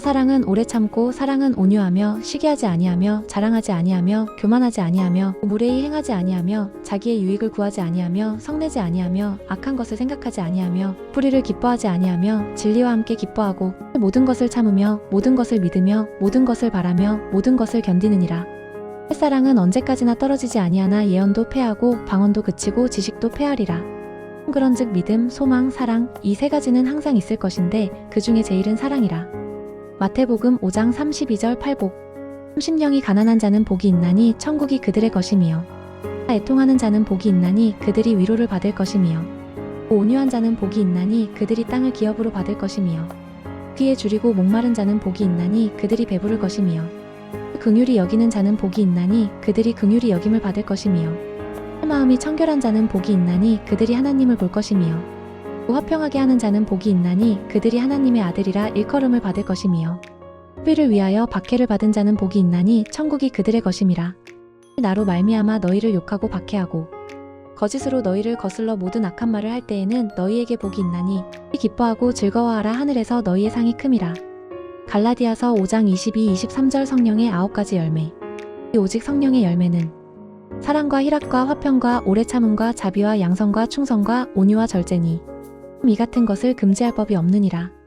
사랑은 오래 참고 사랑은 온유하며 시기하지 아니하며 자랑하지 아니하며 교만하지 아니하며 무례히 행하지 아니하며 자기의 유익을 구하지 아니하며 성내지 아니하며 악한 것을 생각하지 아니하며 불의를 기뻐하지 아니하며 진리와 함께 기뻐하고 모든 것을 참으며 모든 것을 믿으며 모든 것을 바라며 모든 것을 견디느니라. 사랑은 언제까지나 떨어지지 아니하나 예언도 패하고 방언도 그치고 지식도 패하리라. 그런즉 믿음, 소망, 사랑 이 세 가지는 항상 있을 것인데 그 중에 제일은 사랑이라 마태복음 5장 32절 팔복. 심령이 가난한 자는 복이 있나니 천국이 그들의 것이며 애통하는 자는 복이 있나니 그들이 위로를 받을 것이며 온유한 자는 복이 있나니 그들이 땅을 기업으로 받을 것이며 귀에 줄이고 목마른 자는 복이 있나니 그들이 배부를 것이며 긍휼히 여기는 자는 복이 있나니 그들이 긍휼히 여김을 받을 것이며 마음이 청결한 자는 복이 있나니 그들이 하나님을 볼 것이 며 화평하게 하는 자는 복이 있나니 그들이 하나님의 아들이라 일컬음을 받을 것이며 삐를 위하여 박해를 받은 자는 복이 있나니 천국이 그들의 것임이라. 나로 말미암아 너희를 욕하고 박해하고 거짓으로 너희를 거슬러 모든 악한 말을 할 때에는 너희에게 복이 있나니 기뻐하고 즐거워하라 하늘에서 너희의 상이 큼이라. 갈라디아서 5장 22, 23절 성령의 아홉 가지 열매. 오직 성령의 열매는 사랑과 희락과 화평과 오래 참음과 자비와 양성과 충성과 온유와 절제니 이 같은 것을 금지할 법이 없느니라.